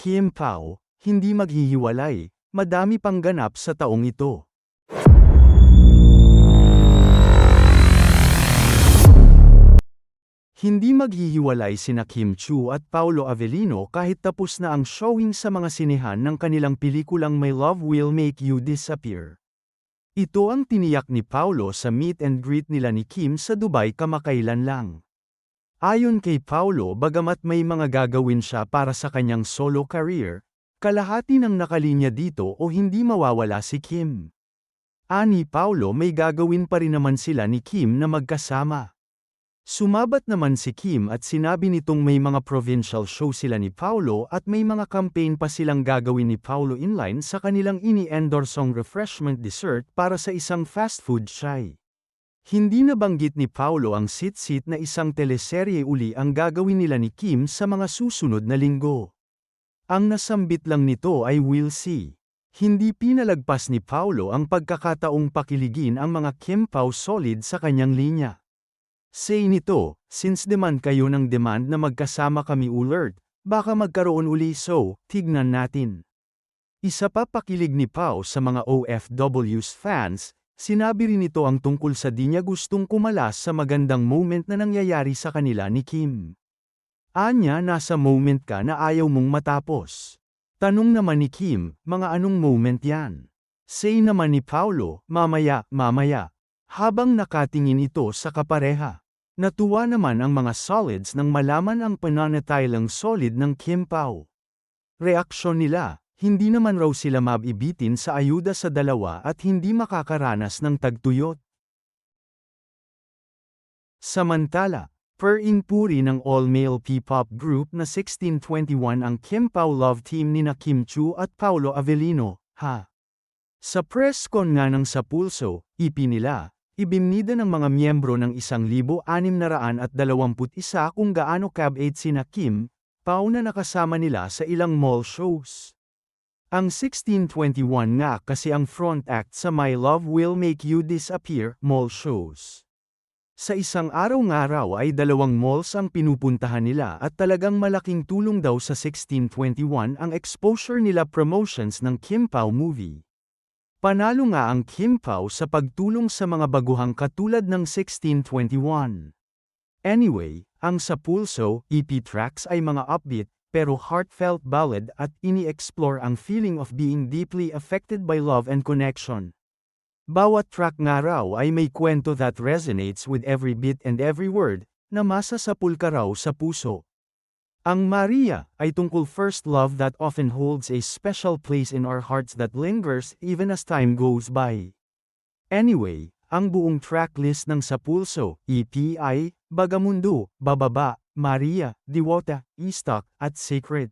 Kim Pao, hindi maghihiwalay, madami pang ganap sa taong ito. Hindi maghihiwalay sina Kim Chu at Paolo Avellino kahit tapos na ang showing sa mga sinehan ng kanilang pelikulang My Love Will Make You Disappear. Ito ang tiniyak ni Paolo sa meet and greet nila ni Kim sa Dubai kamakailan lang. Ayon kay Paulo bagamat may mga gagawin siya para sa kanyang solo career, kalahati ng nakalinya dito o hindi mawawala si Kim. Ani Paulo may gagawin pa rin naman sila ni Kim na magkasama. Sumabat naman si Kim at sinabi nitong may mga provincial show sila ni Paulo at may mga campaign pa silang gagawin ni Paulo inline sa kanilang ini-endorsong refreshment dessert para sa isang fast food chai. Hindi nabanggit ni Paulo ang sit-sit na isang teleserye uli ang gagawin nila ni Kim sa mga susunod na linggo. Ang nasambit lang nito ay We'll See. Hindi pinalagpas ni Paulo ang pagkakataong pakiligin ang mga Kim Pao solid sa kanyang linya. Say nito, since demand kayo ng demand na magkasama kami alert, baka magkaroon uli so, tignan natin. Isa pa pakilig ni Pao sa mga OFW's fans, sinabi rin ito ang tungkol sa di niya gustong kumalas sa magandang moment na nangyayari sa kanila ni Kim. Anya nasa moment ka na ayaw mong matapos. Tanong naman ni Kim, mga anong moment yan? Say naman ni Paulo, mamaya, mamaya. Habang nakatingin ito sa kapareha. Natuwa naman ang mga solids nang malaman ang pananatilang solid ng Kim Pao. Reaksyon nila, hindi naman raw sila mabibitin sa ayuda sa dalawa at hindi makakaranas ng tagtuyot. Samantala, per inpuri ng all-male P-pop group na 1621 ang Kim Pao love team ni na Kim Chu at Paulo Avellino, ha? Sa press con nga ng Sa Pulso, EP nila, ng mga miyembro ng 1,621 kung gaano kabait sina Kim, Pao na nakasama nila sa ilang mall shows. Ang 1621 nga kasi ang front act sa My Love Will Make You Disappear mall shows. Sa isang araw nga raw ay dalawang malls ang pinupuntahan nila at talagang malaking tulong daw sa 1621 ang exposure nila promotions ng Kim Pao movie. Panalo nga ang Kim Pao sa pagtulong sa mga baguhang katulad ng 1621. Anyway, ang sa Pulso, EP tracks ay mga upbeat, pero heartfelt ballad at ini-explore ang feeling of being deeply affected by love and connection. Bawat track nga raw ay may kwento that resonates with every beat and every word, na masasapul ka raw sa puso. Ang Maria ay tungkol first love that often holds a special place in our hearts that lingers even as time goes by. Anyway, ang buong tracklist ng Sa Pulso, EP ay, Bagamundo, Bababa, Maria, Diwata, Istok, at Sacred.